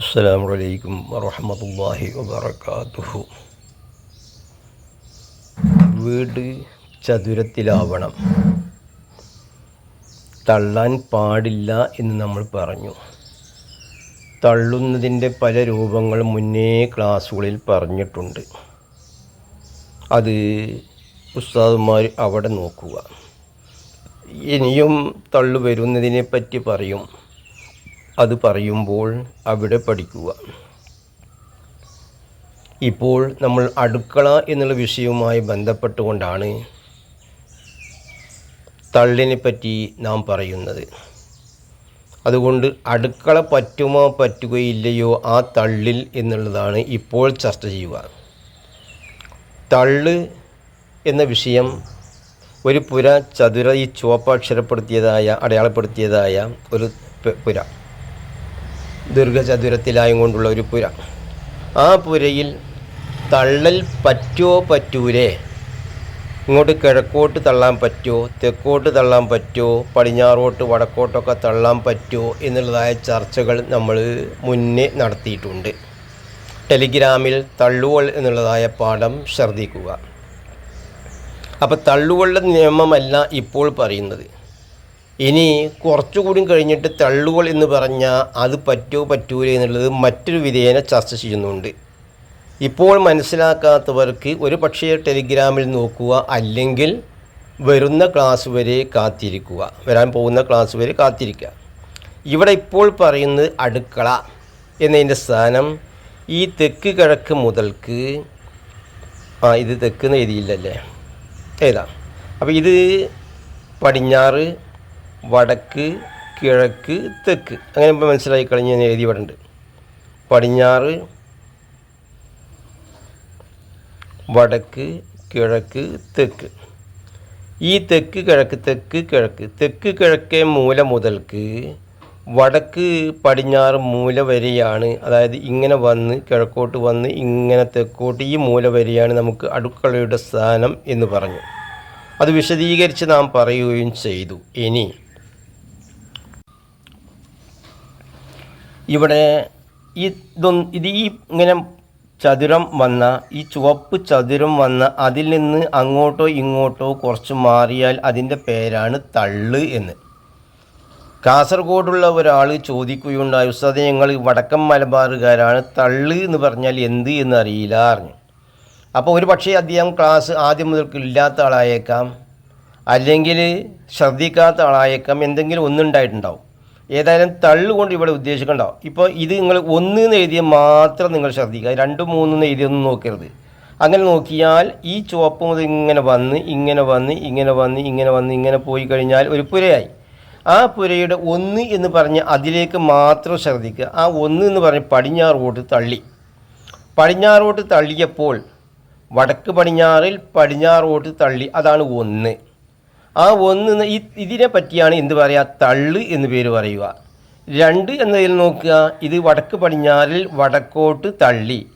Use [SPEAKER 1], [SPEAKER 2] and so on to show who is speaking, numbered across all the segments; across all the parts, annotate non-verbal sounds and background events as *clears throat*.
[SPEAKER 1] അസ്സലാമു അലൈക്കും الله وبركاته വീട് ചതുരത്തിലാവണം. തള്ളാൻ പാടില്ല എന്ന് നമ്മൾ പറഞ്ഞു. തള്ളുന്നതിന്റെ പല രൂപങ്ങൾ മുന്നേ ക്ലാസ്സുകളിൽ പറഞ്ഞിട്ടുണ്ട്. അത് ഉസ്താദുമാർ അവിടെ നോക്കുക. ഇനിയും തള്ളു വരുന്നതിനെ പറ്റി പറയും. അത് പറയുമ്പോൾ അവിടെ പഠിക്കുക. ഇപ്പോൾ നമ്മൾ അടുക്കള എന്നുള്ള വിഷയവുമായി ബന്ധപ്പെട്ടുകൊണ്ടാണ് തള്ളിനെ പറ്റി നാം പറയുന്നത്. അതുകൊണ്ട് അടുക്കള പറ്റുമോ പറ്റുകയില്ലയോ ആ തള്ളിൽ എന്നുള്ളതാണ് ഇപ്പോൾ ചർച്ച ചെയ്യുക. തള്ള് എന്ന വിഷയം ഒരു പുര ചതുര ഈ ചുവപ്പക്ഷരപ്പെടുത്തിയതായ അടയാളപ്പെടുത്തിയതായ ഒരു പുര. ദീർഘചതുരത്തിലായും കൊണ്ടുള്ള ഒരു പുര. ആ പുരയിൽ തള്ളൽ പറ്റോ പറ്റൂരേ? ഇങ്ങോട്ട് കിഴക്കോട്ട് തള്ളാൻ പറ്റുമോ തെക്കോട്ട് തള്ളാൻ പറ്റുമോ പടിഞ്ഞാറോട്ട് വടക്കോട്ടൊക്കെ തള്ളാൻ പറ്റുമോ എന്നുള്ളതായ ചർച്ചകൾ നമ്മൾ മുന്നേ നടത്തിയിട്ടുണ്ട്. ടെലിഗ്രാമിൽ തള്ളുകൾ എന്നുള്ളതായ പാഠം ശ്രദ്ധിക്കുക. അപ്പോൾ തള്ളുകളുടെ നിയമമല്ല ഇപ്പോൾ പറയുന്നത്. ഇനി കുറച്ചുകൂടി കഴിഞ്ഞിട്ട് തള്ളുകൾ എന്ന് പറഞ്ഞാൽ അത് പറ്റുമോ പറ്റൂല എന്നുള്ളത് മറ്റൊരു വിധേയന ചർച്ച ചെയ്യുന്നുണ്ട്. ഇപ്പോൾ മനസ്സിലാക്കാത്തവർക്ക് ഒരു പക്ഷേ ടെലിഗ്രാമിൽ നോക്കുക അല്ലെങ്കിൽ വരുന്ന ക്ലാസ് വരെ കാത്തിരിക്കുക. വരാൻ പോകുന്ന ക്ലാസ് വരെ കാത്തിരിക്കുക. ഇവിടെ ഇപ്പോൾ പറയുന്നത് അടുക്കള എന്നതിന്റെ സ്ഥാനം ഈ തെക്ക് കിഴക്ക് മുതൽക്ക് ആ ഇത് തെക്ക് എന്ന് എഴുതിയില്ലല്ലേ? ഏതാ? അപ്പോൾ ഇത് പടിഞ്ഞാറ് വടക്ക് കിഴക്ക് തെക്ക്. അങ്ങനെ ഇപ്പോൾ മനസ്സിലായി കഴിഞ്ഞ് ഞാൻ എഴുതി ഇവിടെ പടിഞ്ഞാറ് വടക്ക് കിഴക്ക് തെക്ക്. ഈ തെക്ക് കിഴക്ക് തെക്ക് കിഴക്ക്. തെക്ക് കിഴക്കേ മൂല മുതൽക്ക് വടക്ക് പടിഞ്ഞാറ് മൂല വരെയാണ്. അതായത് ഇങ്ങനെ വന്ന് കിഴക്കോട്ട് വന്ന് ഇങ്ങനെ തെക്കോട്ട് ഈ മൂല വരെയാണ് നമുക്ക് അടുക്കളയുടെ സ്ഥാനം എന്ന് പറഞ്ഞു. അത് വിശദീകരിച്ച് നാം പറയുകയും ചെയ്തു. ഇനി ഇവിടെ ഇതൊന്ന് ഇത് ഈ ഇങ്ങനെ ചതുരം വന്ന ഈ ചുവപ്പ് ചതുരം വന്ന അതിൽ നിന്ന് അങ്ങോട്ടോ ഇങ്ങോട്ടോ കുറച്ച് മാറിയാൽ അതിന്റെ പേരാണ് തള്ള് എന്ന്. കാസർഗോഡുള്ള ഒരാൾ ചോദിക്കുകയുണ്ടായി ഉസ്താദെ ഞങ്ങൾ വടക്കൻ മലബാറുകാരാണ്. തള്ള് എന്ന് പറഞ്ഞാൽ എന്ത് എന്ന് അറിയില്ല അറിഞ്ഞു അപ്പോൾ ഒരു പക്ഷേ അദ്ദേഹം ക്ലാസ് ആദ്യം മുതൽക്ക് ഇല്ലാത്ത ആളായേക്കാം അല്ലെങ്കിൽ ശ്രദ്ധിക്കാത്ത ആളായേക്കാം എന്തെങ്കിലും ഒന്നുണ്ടായിട്ടുണ്ടാവും. ഏതായാലും തള്ളുകൊണ്ട് ഇവിടെ ഉദ്ദേശിക്കണ്ടാവും. ഇപ്പോൾ ഇത് നിങ്ങൾ ഒന്ന് എന്ന് എഴുതിയ മാത്രം നിങ്ങൾ ശ്രദ്ധിക്കുക. രണ്ട് മൂന്ന് എഴുതിയൊന്നും നോക്കരുത്. അങ്ങനെ നോക്കിയാൽ ഈ ചുവപ്പ് മുതൽ ഇങ്ങനെ വന്ന് ഇങ്ങനെ വന്ന് ഇങ്ങനെ വന്ന് ഇങ്ങനെ വന്ന് ഇങ്ങനെ പോയി കഴിഞ്ഞാൽ ഒരു പുരയായി. ആ പുരയുടെ ഒന്ന് എന്ന് പറഞ്ഞ് അതിലേക്ക് മാത്രം ശ്രദ്ധിക്കുക. ആ ഒന്ന് എന്ന് പറഞ്ഞ് പടിഞ്ഞാറോട്ട് തള്ളി. പടിഞ്ഞാറോട്ട് തള്ളിയപ്പോൾ വടക്ക് പടിഞ്ഞാറിൽ പടിഞ്ഞാറോട്ട് തള്ളി. അതാണ് ഒന്ന്. ആ ഒന്ന് ഇതിനെ പറ്റിയാണ് എന്ത് പറയുക തള്ള് എന്ന് പേര് പറയുക. രണ്ട് എന്നതിൽ നോക്കുക ഇത് വടക്ക് പടിഞ്ഞാറിൽ വടക്കോട്ട് തള്ളി.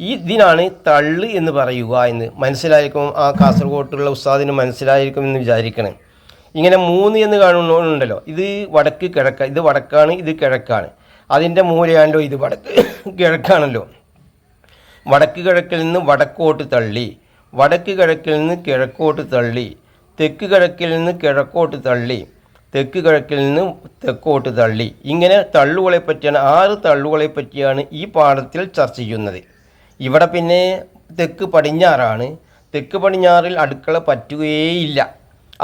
[SPEAKER 1] ഈ ഇതിനാണ് തള്ള് എന്ന് പറയുക എന്ന്. മനസ്സിലായിരിക്കും ആ കാസർഗോട്ടുള്ള ഉസ്താദിന് മനസ്സിലായിരിക്കും എന്ന് വിചാരിക്കണം. ഇങ്ങനെ മൂന്ന് എന്ന് കാണുന്നുണ്ടല്ലോ. ഇത് വടക്ക് കിഴക്ക ഇത് വടക്കാണ് ഇത് കിഴക്കാണ്. അതിന്റെ മൂലയാണല്ലോ ഇത് വടക്ക് *coughs* കിഴക്കാണല്ലോ. വടക്ക് കിഴക്കിൽ നിന്ന് വടക്കോട്ട് തള്ളി. വടക്ക് കിഴക്കിൽ നിന്ന് കിഴക്കോട്ട് തള്ളി. തെക്ക് കിഴക്കിൽ നിന്ന് കിഴക്കോട്ട് തള്ളി തെക്ക് കിഴക്കിൽ നിന്ന് തെക്കോട്ട് തള്ളി. ഇങ്ങനെ തള്ളുകളെ പറ്റിയാണ് ആറ് തള്ളുകളെ പറ്റിയാണ് ഈ പാഠത്തിൽ ചർച്ച ചെയ്യുന്നത്. ഇവിടെ പിന്നെ തെക്ക് പടിഞ്ഞാറാണ്. തെക്ക് പടിഞ്ഞാറിൽ അടുക്കള പറ്റുകയേയില്ല.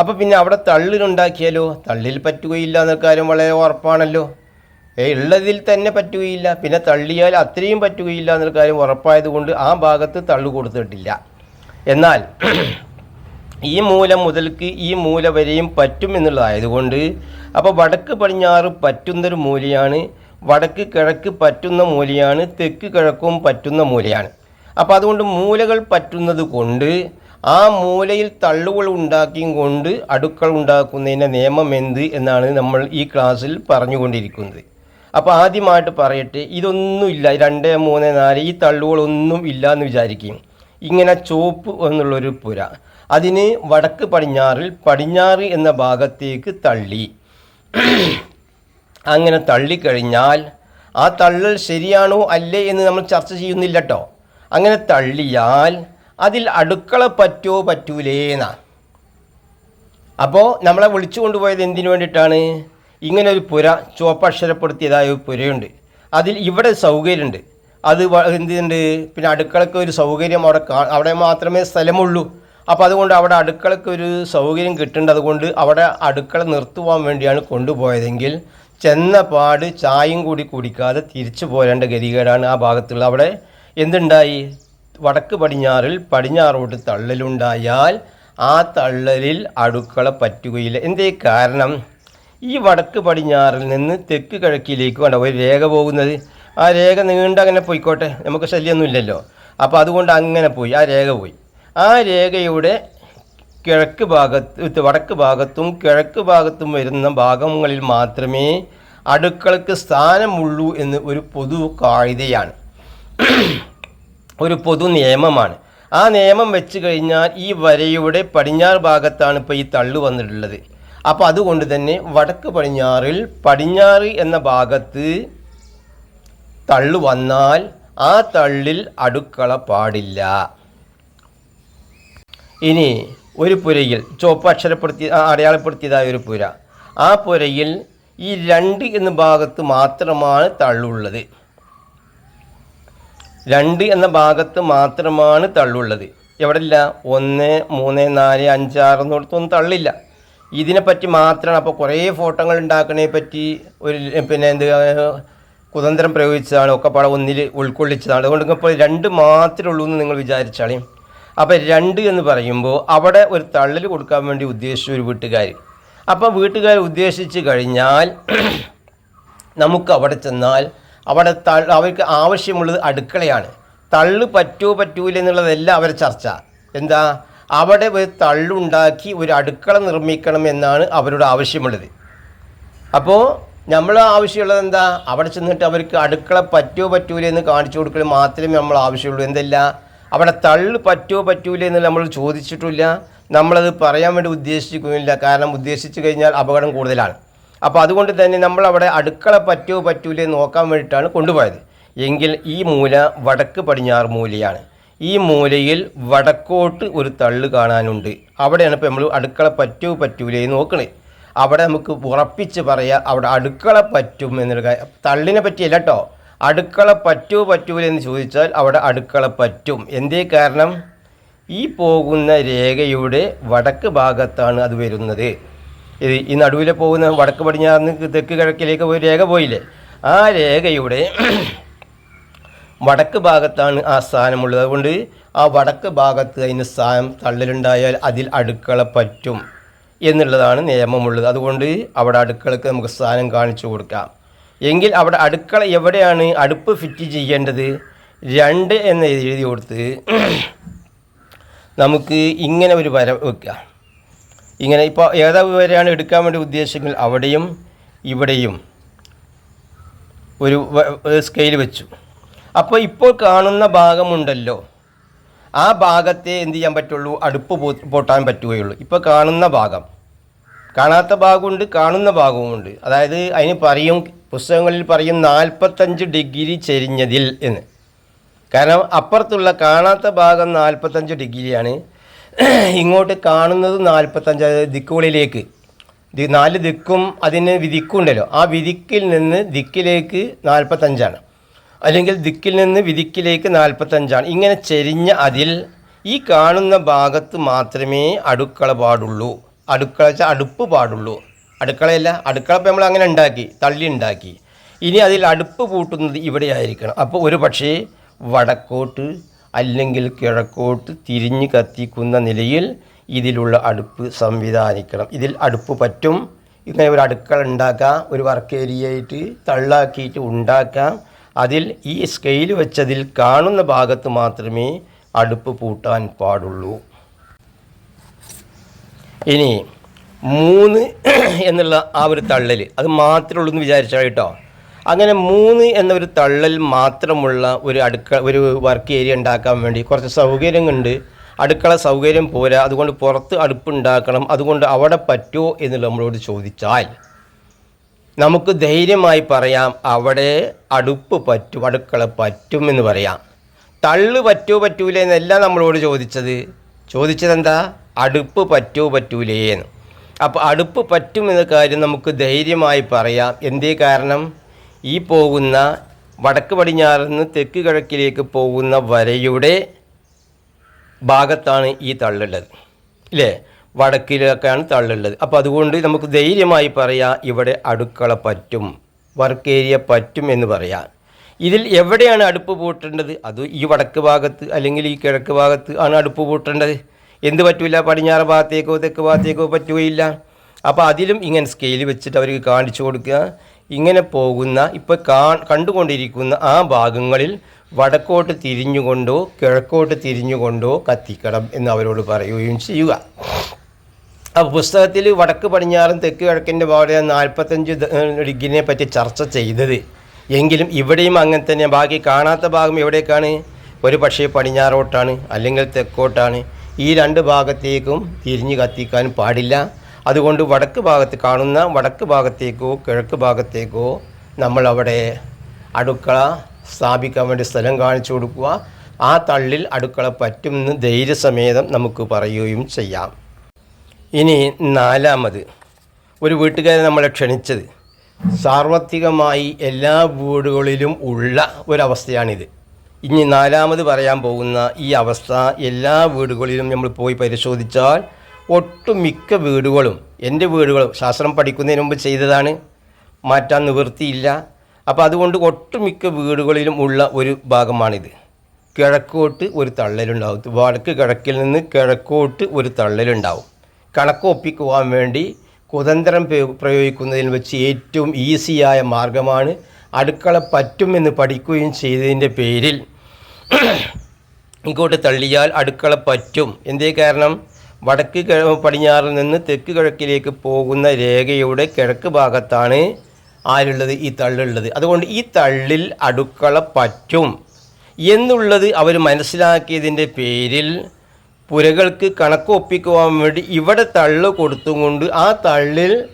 [SPEAKER 1] അപ്പോൾ പിന്നെ അവിടെ തള്ളിലുണ്ടാക്കിയാലോ തള്ളിൽ പറ്റുകയില്ല എന്ന കാര്യം വളരെ ഉറപ്പാണല്ലോ. ഉള്ളതിൽ തന്നെ പറ്റുകയില്ല. പിന്നെ തള്ളിയാൽ അത്രയും പറ്റുകയില്ല എന്നൊരു കാര്യം ഉറപ്പായതുകൊണ്ട് ആ ഭാഗത്ത് തള്ളു കൊടുത്തിട്ടില്ല. എന്നാൽ ഈ മൂല മുതൽക്ക് ഈ മൂല വരെയും പറ്റും എന്നുള്ളതായതുകൊണ്ട് അപ്പോൾ വടക്ക് പടിഞ്ഞാറ് പറ്റുന്നൊരു മൂലയാണ് വടക്ക് കിഴക്ക് പറ്റുന്ന മൂലയാണ് തെക്ക് കിഴക്കും പറ്റുന്ന മൂലയാണ്. അപ്പോൾ അതുകൊണ്ട് മൂലകൾ പറ്റുന്നത് കൊണ്ട് ആ മൂലയിൽ തള്ളുകൾ ഉണ്ടാക്കിയും കൊണ്ട് അടുക്കൾ ഉണ്ടാക്കുന്നതിന്റെ നിയമം എന്ത് എന്നാണ് നമ്മൾ ഈ ക്ലാസ്സിൽ പറഞ്ഞുകൊണ്ടിരിക്കുന്നത്. അപ്പോൾ ആദ്യമായിട്ട് പറയട്ടെ ഇതൊന്നുമില്ല രണ്ട് മൂന്ന് നാല് ഈ തള്ളുകളൊന്നും ഇല്ല എന്ന് വിചാരിക്കും. ഇങ്ങനെ ചോപ്പ് എന്നുള്ളൊരു പുര. അതിന് വടക്ക് പടിഞ്ഞാറിൽ പടിഞ്ഞാറ് എന്ന ഭാഗത്തേക്ക് തള്ളി. അങ്ങനെ തള്ളിക്കഴിഞ്ഞാൽ ആ തള്ളൽ ശരിയാണോ അല്ലേ എന്ന് നമ്മൾ ചർച്ച ചെയ്യുന്നില്ല കേട്ടോ അങ്ങനെ തള്ളിയാൽ അതിൽ അടുക്കള പറ്റോ പറ്റൂലേന അപ്പോൾ നമ്മളെ വിളിച്ചു കൊണ്ടുപോയത് എന്തിനു വേണ്ടിയിട്ടാണ്? ഇങ്ങനെ ഒരു പുര ചുവപ്പക്ഷരപ്പെടുത്തിയതായ ഒരു പുരയുണ്ട്. അതിൽ ഇവിടെ സൗകര്യമുണ്ട്. അത് എന്തുണ്ട്? പിന്നെ അടുക്കളക്ക് ഒരു സൗകര്യം അവിടെ അവിടെ മാത്രമേ സ്ഥലമുള്ളൂ. അപ്പോൾ അതുകൊണ്ട് അവിടെ അടുക്കളയ്ക്ക് ഒരു സൗകര്യം കിട്ടേണ്ടത് അതുകൊണ്ട് അവിടെ അടുക്കള നിർത്തുവാൻ വേണ്ടിയാണ് കൊണ്ടുപോയതെങ്കിൽ ചെന്ന പാട് ചായയും കൂടി കുടിക്കാതെ തിരിച്ചു പോരേണ്ട ഗതികേടാണ് ആ ഭാഗത്തുള്ള അവിടെ എന്തുണ്ടായി? വടക്ക് പടിഞ്ഞാറിൽ പടിഞ്ഞാറോട്ട് തള്ളലുണ്ടായാൽ ആ തള്ളലിൽ അടുക്കള പറ്റുകയില്ല. എന്തേ കാരണം? ഈ വടക്ക് പടിഞ്ഞാറിൽ നിന്ന് തെക്ക് കിഴക്കിലേക്ക് വേണ്ട ഒരു രേഖ പോകുന്നത്. ആ രേഖ നീണ്ട അങ്ങനെ പോയിക്കോട്ടെ. നമുക്ക് ശല്യമൊന്നുമില്ലല്ലോ. അപ്പോൾ അതുകൊണ്ട് അങ്ങനെ പോയി. ആ രേഖ പോയി. ആ രേഖയുടെ കിഴക്ക് ഭാഗത്ത് വടക്ക് ഭാഗത്തും കിഴക്ക് ഭാഗത്തും വരുന്ന ഭാഗങ്ങളിൽ മാത്രമേ അടുക്കളക്ക് സ്ഥാനമുള്ളൂ എന്ന് ഒരു പൊതു കായികയാണ്. ഒരു പൊതു നിയമമാണ്. ആ നിയമം വെച്ച് കഴിഞ്ഞാൽ ഈ വരയുടെ പടിഞ്ഞാറ് ഭാഗത്താണ് ഇപ്പോൾ ഈ തള്ളു വന്നിട്ടുള്ളത്. അപ്പോൾ അതുകൊണ്ട് തന്നെ വടക്ക് പടിഞ്ഞാറിൽ പടിഞ്ഞാറ് എന്ന ഭാഗത്ത് തള്ളു വന്നാൽ ആ തള്ളിൽ അടുക്കള പാടില്ല. ഇനി ഒരു പുരയിൽ ചുവപ്പ് അക്ഷരപ്പെടുത്തി അടയാളപ്പെടുത്തിയതായ ഒരു പുര. ആ പുരയിൽ ഈ രണ്ട് എന്ന ഭാഗത്ത് മാത്രമാണ് തള്ളുള്ളത്. രണ്ട് എന്ന ഭാഗത്ത് മാത്രമാണ് തള്ളുള്ളത്. എവിടെയില്ല? ഒന്ന് മൂന്ന് നാല് അഞ്ച് ആറ് എന്നിടത്തൊന്നും തള്ളില്ല. ഇതിനെപ്പറ്റി മാത്രമാണ് അപ്പോൾ കുറേ ഫോട്ടോകൾ ഉണ്ടാക്കണേ പറ്റി ഒരു പിന്നെ എന്ത് കുതന്ത്രം പ്രയോഗിച്ചതാണ് ഒക്കെ പാടെ ഒന്നിൽ ഉൾക്കൊള്ളിച്ചതാണ്. അതുകൊണ്ട് ഇപ്പോൾ രണ്ട് മാത്രമേ ഉള്ളൂ എന്ന് നിങ്ങൾ വിചാരിച്ചാളേ. അപ്പോൾ രണ്ട് എന്ന് പറയുമ്പോൾ അവിടെ ഒരു തള്ളൽ കൊടുക്കാൻ വേണ്ടി ഉദ്ദേശിച്ച ഒരു വീട്ടുകാർ അപ്പോൾ വീട്ടുകാർ ഉദ്ദേശിച്ച് കഴിഞ്ഞാൽ *clears throat* നമുക്ക് അവിടെ ചെന്നാൽ അവിടെ അവർക്ക് ആവശ്യമുള്ളത് അടുക്കളയാണ്. തള്ളു പറ്റുമോ പറ്റൂല എന്നുള്ളതല്ല അവരെ ചർച്ച. എന്താ? അവിടെ ഒരു തള്ളുണ്ടാക്കി ഒരു അടുക്കള നിർമ്മിക്കണം എന്നാണ് അവരുടെ ആവശ്യമുള്ളത്. അപ്പോൾ നമ്മൾ ആവശ്യമുള്ളത് എന്താ? അവിടെ ചെന്നിട്ട് അവർക്ക് അടുക്കള പറ്റുമോ പറ്റൂല എന്ന് കാണിച്ചു കൊടുക്കൽ മാത്രമേ നമ്മൾ ആവശ്യമുള്ളൂ. എന്തല്ല? അവിടെ തള്ള് പറ്റുമോ പറ്റൂല എന്ന് നമ്മൾ ചോദിച്ചിട്ടില്ല. നമ്മളത് പറയാൻ വേണ്ടി ഉദ്ദേശിക്കുന്നില്ല. കാരണം ഉദ്ദേശിച്ചു കഴിഞ്ഞാൽ അപകടം കൂടുതലാണ്. അപ്പോൾ അതുകൊണ്ട് തന്നെ നമ്മൾ അവിടെ അടുക്കള പറ്റുമോ പറ്റൂല എന്ന് നോക്കാൻ വേണ്ടിയിട്ടാണ് കൊണ്ടുപോയത്. എങ്കിൽ ഈ മൂല വടക്ക് പടിഞ്ഞാറ് മൂലയാണ്. ഈ മൂലയിൽ വടക്കോട്ട് ഒരു തള്ള് കാണാനുണ്ട്. അവിടെയാണ് ഇപ്പോൾ നമ്മൾ അടുക്കള പറ്റുമോ പറ്റൂലേ നോക്കണേ. അവിടെ നമുക്ക് ഉറപ്പിച്ച് പറയാം അവിടെ അടുക്കള പറ്റും എന്നൊരു തള്ളിനെ പറ്റിയല്ല കേട്ടോ. അടുക്കള പറ്റുമോ പറ്റൂലെന്ന് ചോദിച്ചാൽ അവിടെ അടുക്കള പറ്റും. എന്തേ കാരണം? ഈ പോകുന്ന രേഖയുടെ വടക്ക് ഭാഗത്താണ് അത് വരുന്നത്. ഇത് ഈ നടുവിലെ പോകുന്ന വടക്ക് പടിഞ്ഞാറിന് തെക്ക് കിഴക്കിലേക്ക് ഒരു രേഖ പോയില്ലേ? ആ രേഖയുടെ *clears throat* വടക്ക് ഭാഗത്താണ് ആ സ്ഥാനമുള്ളത്. അതുകൊണ്ട് ആ വടക്ക് ഭാഗത്ത് അതിന് സ്ഥാനം തള്ളലുണ്ടായാൽ അതിൽ അടുക്കള പറ്റും എന്നുള്ളതാണ് നിയമമുള്ളത്. അതുകൊണ്ട് അവിടെ അടുക്കളക്ക് നമുക്ക് സ്ഥാനം കാണിച്ചു കൊടുക്കാം. എങ്കിൽ അവിടെ അടുക്കള എവിടെയാണ് അടുപ്പ് ഫിറ്റ് ചെയ്യേണ്ടത്? രണ്ട് എന്ന് എഴുതി കൊടുത്ത് നമുക്ക് ഇങ്ങനെ ഒരു വര വെക്കുക. ഇങ്ങനെ ഇപ്പോൾ ഏതാ വരെയാണ് എടുക്കാൻ വേണ്ടി ഉദ്ദേശിക്കുന്നത് അവിടെയും ഇവിടെയും ഒരു സ്കെയിൽ വെച്ചു. അപ്പോൾ ഇപ്പോൾ കാണുന്ന ഭാഗമുണ്ടല്ലോ. ആ ഭാഗത്തെ എന്ത് ചെയ്യാൻ പറ്റുള്ളൂ? അടുപ്പ് പൊട്ടാൻ പറ്റുകയുള്ളൂ. ഇപ്പോൾ കാണുന്ന ഭാഗം. കാണാത്ത ഭാഗമുണ്ട് കാണുന്ന ഭാഗവുമുണ്ട്. അതായത് അതിന് പറയും പുസ്തകങ്ങളിൽ പറയും നാൽപ്പത്തഞ്ച് ഡിഗ്രി ചെരിഞ്ഞതിൽ എന്ന്. കാരണം അപ്പുറത്തുള്ള കാണാത്ത ഭാഗം നാൽപ്പത്തഞ്ച് ഡിഗ്രിയാണ്. ഇങ്ങോട്ട് കാണുന്നത് നാൽപ്പത്തഞ്ച് ദിക്കുകളിലേക്ക്. നാല് ദിക്കും അതിന് വിധിക്കുണ്ടല്ലോ. ആ വിധിക്കിൽ നിന്ന് ദിക്കിലേക്ക് നാൽപ്പത്തഞ്ചാണ്. അല്ലെങ്കിൽ ദിക്കിൽ നിന്ന് വിധിക്കിലേക്ക് നാൽപ്പത്തഞ്ചാണ്. ഇങ്ങനെ ചെരിഞ്ഞ അതിൽ ഈ കാണുന്ന ഭാഗത്ത് മാത്രമേ അടുക്കള പാടുള്ളൂ. അടുക്കള അടുപ്പ് പാടുള്ളൂ. അടുക്കളയല്ല അടുക്കള ഇപ്പം നമ്മൾ അങ്ങനെ ഉണ്ടാക്കി തള്ളി ഉണ്ടാക്കി. ഇനി അതിൽ അടുപ്പ് പൂട്ടുന്നത് ഇവിടെ ആയിരിക്കണം. അപ്പോൾ ഒരു പക്ഷേ വടക്കോട്ട് അല്ലെങ്കിൽ കിഴക്കോട്ട് തിരിഞ്ഞ് കത്തിക്കുന്ന നിലയിൽ ഇതിലുള്ള അടുപ്പ് സംവിധാനിക്കണം. ഇതിൽ അടുപ്പ് പറ്റും. ഇങ്ങനെ ഒരു അടുക്കള ഉണ്ടാക്കാം ഒരു വർക്ക് ഏരിയയായിട്ട് തള്ളാക്കിയിട്ട് ഉണ്ടാക്കാം. അതിൽ ഈ സ്കെയിൽ വെച്ചതിൽ കാണുന്ന ഭാഗത്ത് മാത്രമേ അടുപ്പ് പൂട്ടാൻ പാടുള്ളൂ. ഇനി മൂന്ന് എന്നുള്ള ആ ഒരു തള്ളൽ അത് മാത്രമേ ഉള്ളൂ എന്ന് വിചാരിച്ചാൽ കേട്ടോ. അങ്ങനെ മൂന്ന് എന്നൊരു തള്ളൽ മാത്രമുള്ള ഒരു അടുക്ക ഒരു വർക്ക് ഏരിയ ഉണ്ടാക്കാൻ വേണ്ടി കുറച്ച് സൗകര്യങ്ങളുണ്ട്. അടുക്കള സൗകര്യം പോരാ അതുകൊണ്ട് പുറത്ത് അടുപ്പ് ഉണ്ടാക്കണം അതുകൊണ്ട് അവിടെ പറ്റുമോ എന്നുള്ള നമ്മളോട് ചോദിച്ചാൽ നമുക്ക് ധൈര്യമായി പറയാം അവിടെ അടുപ്പ് പറ്റും അടുക്കള പറ്റും എന്ന് പറയാം. തള്ള് പറ്റുമോ പറ്റൂലേ എന്നല്ല നമ്മളോട് ചോദിച്ചത്. എന്താ അടുപ്പ് പറ്റോ പറ്റൂലേന്ന്. അപ്പോൾ അടുപ്പ് പറ്റുമെന്ന കാര്യം നമുക്ക് ധൈര്യമായി പറയാം. എന്തേ കാരണം? ഈ പോകുന്ന വടക്ക് പടിഞ്ഞാറിൽ നിന്ന് തെക്ക് കിഴക്കിലേക്ക് പോകുന്ന വരയുടെ ഭാഗത്താണ് ഈ തള്ളുള്ളത്. ഇല്ലേ? വടക്കിലൊക്കെയാണ് തള്ളുള്ളത്. അപ്പോൾ അതുകൊണ്ട് നമുക്ക് ധൈര്യമായി പറയാം ഇവിടെ അടുക്കള പറ്റും വർക്ക് ഏരിയ പറ്റും എന്ന് പറയാം. ഇതിൽ എവിടെയാണ് അടുപ്പ് പൂട്ടേണ്ടത്? അത് ഈ വടക്ക് ഭാഗത്ത് അല്ലെങ്കിൽ ഈ കിഴക്ക് ഭാഗത്ത് ആണ് അടുപ്പ് പൂട്ടേണ്ടത്? എന്ത് പറ്റില്ല പടിഞ്ഞാറ് ഭാഗത്തേക്കോ തെക്ക് ഭാഗത്തേക്കോ പറ്റുകയില്ല. അപ്പോൾ അതിലും ഇങ്ങനെ സ്കെയിൽ വെച്ചിട്ട് അവർക്ക് കാണിച്ചു കൊടുക്കുക. ഇങ്ങനെ പോകുന്ന ഇപ്പോൾ കാ കണ്ടുകൊണ്ടിരിക്കുന്ന ആ ഭാഗങ്ങളിൽ വടക്കോട്ട് തിരിഞ്ഞുകൊണ്ടോ കിഴക്കോട്ട് തിരിഞ്ഞുകൊണ്ടോ കത്തിക്കണം എന്ന് അവരോട് പറയുകയും ചെയ്യുക. അപ്പോൾ പുസ്തകത്തിൽ വടക്ക് പടിഞ്ഞാറും തെക്ക് കിഴക്കിന്റെ ഭാഗം നാൽപ്പത്തഞ്ച് ഡിഗ്രിനെ പറ്റി ചർച്ച ചെയ്തത്. എങ്കിലും ഇവിടെയും അങ്ങനെ തന്നെ. ബാക്കി കാണാത്ത ഭാഗം എവിടേക്കാണ്? ഒരു പക്ഷേ പടിഞ്ഞാറോട്ടാണ് അല്ലെങ്കിൽ തെക്കോട്ടാണ്. ഈ രണ്ട് ഭാഗത്തേക്കും തിരിഞ്ഞ് കത്തിക്കാൻ പാടില്ല. അതുകൊണ്ട് വടക്ക് ഭാഗത്ത് കാണുന്ന വടക്ക് ഭാഗത്തേക്കോ കിഴക്ക് ഭാഗത്തേക്കോ നമ്മൾ അവിടെ അടുക്കള സ്ഥാപിക്കാൻ വേണ്ടി സ്ഥലം കാണിച്ചു കൊടുക്കുക. ആ തള്ളിൽ അടുക്കള പറ്റുമെന്ന് ധൈര്യസമേതം നമുക്ക് പറയുകയും ചെയ്യാം. ഇനി നാലാമത്. ഒരു വീട്ടുകാരെ നമ്മളെ ക്ഷണിച്ചത്. സാർവത്രികമായി എല്ലാ വീടുകളിലും ഉള്ള ഒരവസ്ഥയാണിത്. ഇനി നാലാമത് പറയാൻ പോകുന്ന ഈ അവസ്ഥ എല്ലാ വീടുകളിലും നമ്മൾ പോയി പരിശോധിച്ചാൽ ഒട്ടുമിക്ക വീടുകളും എന്റെ വീടുകളും ശാസ്ത്രം പഠിക്കുന്നതിന് മുമ്പ് ചെയ്തതാണ്. മാറ്റാൻ നിവൃത്തിയില്ല. അപ്പോൾ അതുകൊണ്ട് ഒട്ടുമിക്ക വീടുകളിലും ഉള്ള ഒരു ഭാഗമാണിത്. കിഴക്കോട്ട് ഒരു തള്ളലുണ്ടാവും. വടക്ക് കിഴക്കിൽ നിന്ന് കിഴക്കോട്ട് ഒരു തള്ളലുണ്ടാവും. കണക്ക് ഒപ്പിക്കുവാൻ വേണ്ടി കുതന്ത്രം പ്രയോ- പ്രയോഗിക്കുന്നതിൽ വെച്ച് ഏറ്റവും ഈസിയായ മാർഗമാണ് അടുക്കള പറ്റുമെന്ന് പഠിക്കുകയും ചെയ്തതിന്റെ പേരിൽ ഇങ്ങോട്ട് തള്ളിയാൽ അടുക്കള പറ്റും. എന്തേ കാരണം? വടക്ക് പടിഞ്ഞാറിൽ നിന്ന് തെക്ക് കിഴക്കിലേക്ക് പോകുന്ന രേഖയുടെ കിഴക്ക് ഭാഗത്താണ് ആരുള്ളത്? ഈ തള്ളുള്ളത്. അതുകൊണ്ട് ഈ തള്ളിൽ അടുക്കള പറ്റും എന്നുള്ളത് അവർ മനസ്സിലാക്കിയതിന്റെ പേരിൽ പുരകൾക്ക് കണക്ക് ഒപ്പിക്കുവാൻ വേണ്ടി ഇവിടെ തള്ളു കൊടുത്തുകൊണ്ട് ആ തള്ളിൽ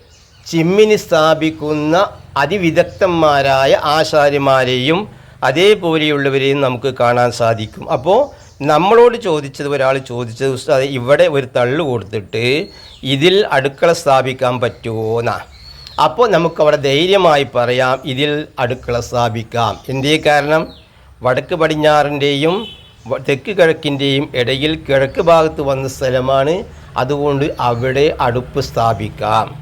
[SPEAKER 1] ചിമ്മിനി സ്ഥാപിക്കുന്ന അതിവിദഗ്ധന്മാരായ ആശാരിമാരെയും അതേപോലെയുള്ളവരെയും നമുക്ക് കാണാൻ സാധിക്കും. അപ്പോൾ നമ്മളോട് ചോദിച്ചത് ഒരാൾ ചോദിച്ചത് ഉസ്താദേ ഇവിടെ ഒരു തള്ള് കൊടുത്തിട്ട് ഇതിൽ അടുക്കള സ്ഥാപിക്കാൻ പറ്റുമോ എന്നാ അപ്പോൾ നമുക്ക് അവിടെ ധൈര്യമായി പറയാം ഇതിൽ അടുക്കള സ്ഥാപിക്കാം. എന്തേ കാരണം? വടക്ക് പടിഞ്ഞാറിന്റെയും തെക്ക് കിഴക്കിന്റെയും ഇടയിൽ കിഴക്ക് ഭാഗത്ത് വന്ന സ്ഥലമാണ്. അതുകൊണ്ട് അവിടെ അടുപ്പ് സ്ഥാപിക്കാം.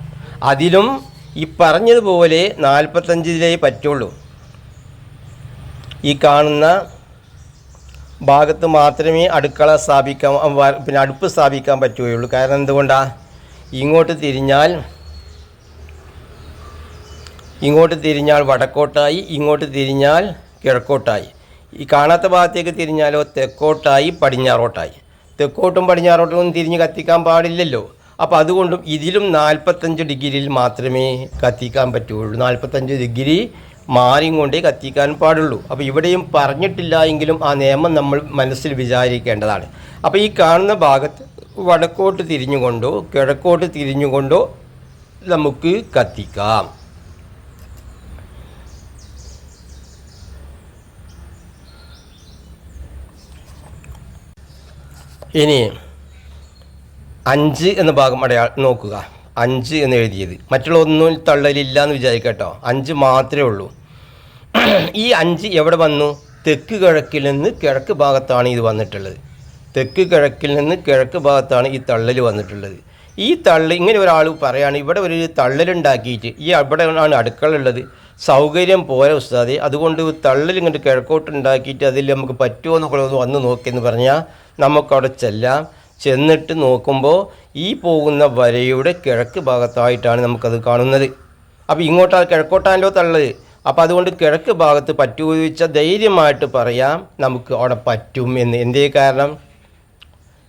[SPEAKER 1] അതിലും ഈ പറഞ്ഞതുപോലെ നാൽപ്പത്തഞ്ചിലേ പറ്റുള്ളൂ. ഈ കാണുന്ന ഭാഗത്ത് മാത്രമേ അടുക്കള സ്ഥാപിക്കാൻ പിന്നെ അടുപ്പ് സ്ഥാപിക്കാൻ പറ്റുകയുള്ളൂ. കാരണം എന്തുകൊണ്ടാണ് ഇങ്ങോട്ട് തിരിഞ്ഞാൽ ഇങ്ങോട്ട് തിരിഞ്ഞാൽ വടക്കോട്ടായി ഇങ്ങോട്ട് തിരിഞ്ഞാൽ കിഴക്കോട്ടായി. ഈ കാണാത്ത ഭാഗത്തേക്ക് തിരിഞ്ഞാലോ തെക്കോട്ടായി പടിഞ്ഞാറോട്ടായി. തെക്കോട്ടും പടിഞ്ഞാറോട്ടും തിരിഞ്ഞ് കത്തിക്കാൻ പാടില്ലല്ലോ. അപ്പോൾ അതുകൊണ്ടും ഇതിലും നാൽപ്പത്തഞ്ച് ഡിഗ്രിയിൽ മാത്രമേ കത്തിക്കാൻ പറ്റുകയുള്ളൂ. നാൽപ്പത്തഞ്ച് ഡിഗ്രി മാറിയും കൊണ്ടേ കത്തിക്കാൻ പാടുള്ളൂ. അപ്പോൾ ഇവിടെയും പറഞ്ഞിട്ടില്ല എങ്കിലും ആ നിയമം നമ്മൾ മനസ്സിൽ വിചാരിക്കേണ്ടതാണ്. അപ്പോൾ ഈ കാണുന്ന ഭാഗത്ത് വടക്കോട്ട് തിരിഞ്ഞുകൊണ്ടോ കിഴക്കോട്ട് തിരിഞ്ഞുകൊണ്ടോ നമുക്ക് കത്തിക്കാം. ഇനി അഞ്ച് എന്ന ഭാഗം അടയാ നോക്കുക. അഞ്ച് എന്ന് എഴുതിയത്. മറ്റുള്ള ഒന്നും തള്ളലില്ല എന്ന് വിചാരിക്കട്ടോ അഞ്ച് മാത്രമേ ഉള്ളൂ. *clears throat* ഈ അഞ്ച് എവിടെ വന്നു? തെക്ക് കിഴക്കിൽ നിന്ന് കിഴക്ക് ഭാഗത്താണ് ഇത് വന്നിട്ടുള്ളത്. തെക്ക് കിഴക്കിൽ നിന്ന് കിഴക്ക് ഭാഗത്താണ് ഈ തള്ളൽ വന്നിട്ടുള്ളത്. ഈ തള്ളൽ ഇങ്ങനെ ഒരാൾ പറയുകയാണ് ഇവിടെ ഒരു തള്ളലുണ്ടാക്കിയിട്ട് ഈ അവിടെ ആണ് അടുക്കള ഉള്ളത് സൗകര്യം പോരെ ഉസ്താദെ അതുകൊണ്ട് തള്ളൽ ഇങ്ങോട്ട് കിഴക്കോട്ട് ഉണ്ടാക്കിയിട്ട് അതിൽ നമുക്ക് പറ്റുമോ എന്നൊക്കെ വന്ന് നോക്കിയെന്ന് പറഞ്ഞാൽ നമുക്കവിടെ ചെല്ലാം. ചെന്നിട്ട് നോക്കുമ്പോൾ ഈ പോകുന്ന വരയുടെ കിഴക്ക് ഭാഗത്തായിട്ടാണ് നമുക്കത് കാണുന്നത്. അപ്പോൾ ഇങ്ങോട്ടാ കിഴക്കോട്ടാണല്ലോ തള്ളത് അപ്പോൾ അതുകൊണ്ട് കിഴക്ക് ഭാഗത്ത് പറ്റുമോ ചോദിച്ചാൽ ധൈര്യമായിട്ട് പറയാം നമുക്ക് അവിടെ പറ്റും എന്ന്. എന്തേ കാരണം?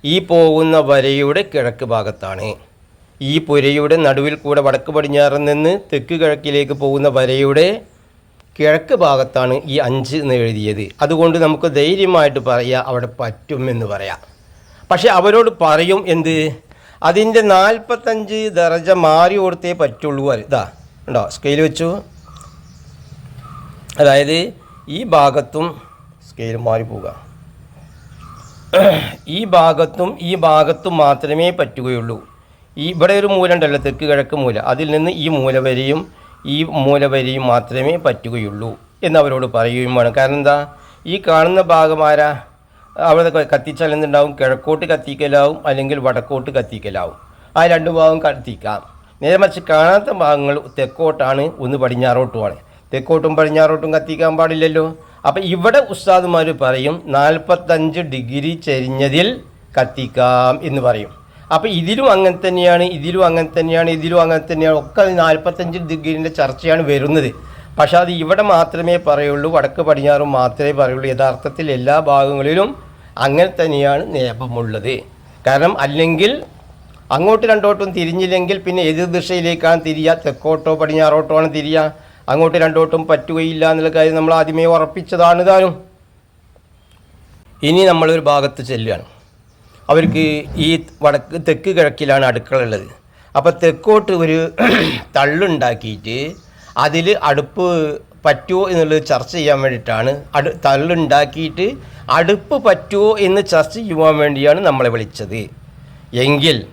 [SPEAKER 1] ഈ പോകുന്ന വരയുടെ കിഴക്ക് ഭാഗത്താണ്. ഈ പുരയുടെ നടുവിൽ കൂടെ വടക്ക് പടിഞ്ഞാറിൽ നിന്ന് തെക്ക് കിഴക്കിലേക്ക് പോകുന്ന വരയുടെ കിഴക്ക് ഭാഗത്താണ് ഈ അഞ്ച് എന്ന് എഴുതിയത്. അതുകൊണ്ട് നമുക്ക് ധൈര്യമായിട്ട് പറയാം അവിടെ പറ്റും എന്ന് പറയാം. പക്ഷെ അവരോട് പറയും എന്ത്? അതിന്റെ നാൽപ്പത്തഞ്ച് ദർജ മാറി കൊടുത്തേ പറ്റുള്ളൂ ഇതാ ഉണ്ടോ സ്കെയിൽ വെച്ചു. അതായത് ഈ ഭാഗത്തും സ്കെയിൽ മാറി പോവുക. ഈ ഭാഗത്തും ഈ ഭാഗത്തും മാത്രമേ പറ്റുകയുള്ളൂ. ഈ ഇവിടെ ഒരു മൂല ഉണ്ടല്ലോ തെക്ക് കിഴക്ക് മൂല. അതിൽ നിന്ന് ഈ മൂല വരെയും ഈ മൂല വരെയും മാത്രമേ പറ്റുകയുള്ളൂ എന്നവരോട് പറയുകയും വേണം. കാരണം എന്താ? ഈ കാണുന്ന ഭാഗം ആരാ? അവിടെ ക- കത്തിച്ചാൽ എന്തുണ്ടാവും കിഴക്കോട്ട് കത്തിക്കലാവും അല്ലെങ്കിൽ വടക്കോട്ട് കത്തിക്കലാവും. ആ രണ്ട് ഭാഗം കത്തിക്കാം. നേരെ മറിച്ച് കാണാത്ത ഭാഗങ്ങൾ തെക്കോട്ടാണ് ഒന്ന് പടിഞ്ഞാറോട്ടുമാണ്. തെക്കോട്ടും പടിഞ്ഞാറോട്ടും കത്തിക്കാൻ പാടില്ലല്ലോ. അപ്പം ഇവിടെ ഉസ്താദുമാർ പറയും നാൽപ്പത്തഞ്ച് ഡിഗ്രി ചെരിഞ്ഞതിൽ കത്തിക്കാം എന്ന് പറയും. അപ്പം ഇതിലും അങ്ങനെ തന്നെയാണ് ഇതിലും അങ്ങനെ തന്നെയാണ് ഇതിലും അങ്ങനെ തന്നെയാണ്. ഒക്കെ നാൽപ്പത്തഞ്ച് ഡിഗ്രീന്റെ ചർച്ചയാണ് വരുന്നത്. പക്ഷെ അത് ഇവിടെ മാത്രമേ പറയുള്ളൂ വടക്ക് പടിഞ്ഞാറും മാത്രമേ പറയുള്ളൂ. യഥാർത്ഥത്തിൽ എല്ലാ ഭാഗങ്ങളിലും അങ്ങനെ തന്നെയാണ് നിയമമുള്ളത്. കാരണം അല്ലെങ്കിൽ അങ്ങോട്ട് രണ്ടോട്ടും തിരിഞ്ഞില്ലെങ്കിൽ പിന്നെ എതിർ ദിശയിലേക്കാണ് തിരിയുക തെക്കോട്ടോ പടിഞ്ഞാറോട്ടോ ആണ് തിരിയുക. അങ്ങോട്ട് രണ്ടോട്ടും പറ്റുകയില്ല എന്നുള്ള കാര്യം നമ്മൾ ആദ്യമേ ഉറപ്പിച്ചതാണ് താനും ഇനി നമ്മളൊരു ഭാഗത്ത് ചെല്ലുകയാണ്. അവർക്ക് ഈ വടക്ക് തെക്ക് കിഴക്കിലാണ് അടുക്കള ഉള്ളത് അപ്പോൾ തെക്കോട്ട് ഒരു *clears throat* തള്ളുണ്ടാക്കിയിട്ട് അതിൽ അടുപ്പ് പറ്റുമോ എന്നുള്ളത് ചർച്ച ചെയ്യാൻ വേണ്ടിയിട്ടാണ്. അടു തള്ളുണ്ടാക്കിയിട്ട് അടുപ്പ് പറ്റുമോ എന്ന് ചർച്ച ചെയ്യുവാൻ വേണ്ടിയാണ് നമ്മളെ വിളിച്ചത്. എങ്കിൽ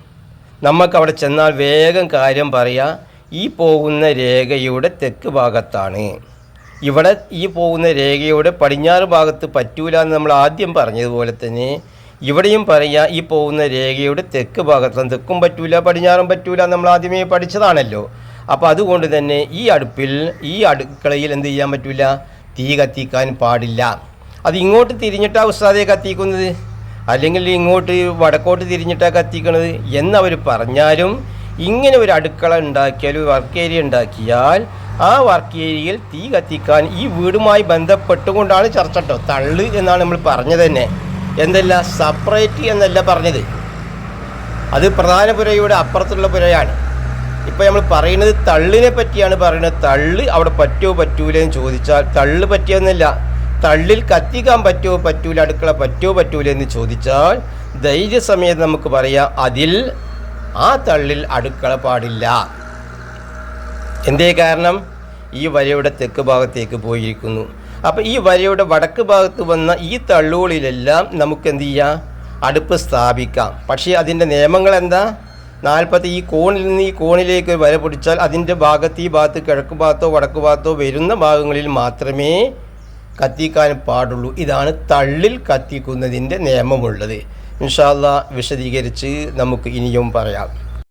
[SPEAKER 1] നമുക്ക് അവിടെ ചെന്നാൽ വേഗം കാര്യം പറയാം ഈ പോകുന്ന രേഖയുടെ തെക്ക് ഭാഗത്താണ്. ഇവിടെ ഈ പോകുന്ന രേഖയുടെ പടിഞ്ഞാറ് ഭാഗത്ത് പറ്റൂല എന്ന് നമ്മൾ ആദ്യം പറഞ്ഞതുപോലെ തന്നെ ഇവിടെയും പറയാ ഈ പോകുന്ന രേഖയുടെ തെക്ക് ഭാഗത്താണ് തെക്കും പറ്റൂല പടിഞ്ഞാറും പറ്റൂല നമ്മൾ ആദ്യമേ പഠിച്ചതാണല്ലോ. അപ്പോൾ അതുകൊണ്ട് തന്നെ ഈ അടുപ്പിൽ ഈ അടുക്കളയിൽ എന്ത് ചെയ്യാൻ പറ്റില്ല തീ കത്തിക്കാൻ പാടില്ല. അത് ഇങ്ങോട്ട് തിരിഞ്ഞിട്ടാ ഉസ്താദെ കത്തിക്കുന്നത്? അല്ലെങ്കിൽ ഇങ്ങോട്ട് വടക്കോട്ട് തിരിഞ്ഞിട്ടാണ് കത്തിക്കുന്നത് എന്നവർ പറഞ്ഞാലും ഇങ്ങനെ ഒരു അടുക്കള ഉണ്ടാക്കിയാൽ ഒരു വർക്ക് ഏരിയ ഉണ്ടാക്കിയാൽ ആ വർക്ക് ഏരിയയിൽ തീ കത്തിക്കാൻ ഈ വീടുമായി ബന്ധപ്പെട്ടുകൊണ്ടാണ് ചർച്ച കേട്ടോ തള്ള് എന്നാണ് നമ്മൾ പറഞ്ഞത് തന്നെ. എന്തല്ല? സെപ്പറേറ്റ് എന്നല്ല പറഞ്ഞത്. അത് പ്രധാന പുരയുടെ അപ്പുറത്തുള്ള പുരയാണ്. ഇപ്പം നമ്മൾ പറയുന്നത് തള്ളിനെ പറ്റിയാണ് പറയുന്നത്. തള്ള് അവിടെ പറ്റുമോ പറ്റൂല എന്ന് ചോദിച്ചാൽ തള്ള് പറ്റിയെന്നില്ല തള്ളിൽ കത്തിക്കാൻ പറ്റുമോ പറ്റൂല അടുക്കള പറ്റുമോ പറ്റൂല എന്ന് ചോദിച്ചാൽ ധൈര്യസമയത്ത് നമുക്ക് പറയാം അതിൽ ആ തള്ളിൽ അടുക്കള പാടില്ല. എന്തേ കാരണം? ഈ വരയുടെ തെക്ക് ഭാഗത്തേക്ക് പോയിരിക്കുന്നു. അപ്പോൾ ഈ വരയുടെ വടക്ക് ഭാഗത്ത് വന്ന ഈ തള്ളുകളിലെല്ലാം നമുക്ക് എന്ത് ചെയ്യാം? അടുപ്പ് സ്ഥാപിക്കാം. പക്ഷേ അതിന്റെ നിയമങ്ങൾ എന്താ നാൽപ്പത്തി ഈ കോണിൽ നിന്ന് ഈ കോണിലേക്ക് വര പിടിച്ചാൽ അതിന്റെ ഭാഗത്ത് ഈ ഭാഗത്ത് കിഴക്ക് ഭാഗത്തോ വടക്ക് ഭാഗത്തോ വരുന്ന ഭാഗങ്ങളിൽ മാത്രമേ കത്തിക്കാൻ പാടുള്ളൂ. ഇതാണ് തള്ളിൽ കത്തിക്കുന്നതിന്റെ നിയമമുള്ളത്. ഇൻഷാല്ല വിശദീകരിച്ച് നമുക്ക് ഇനിയും പറയാം.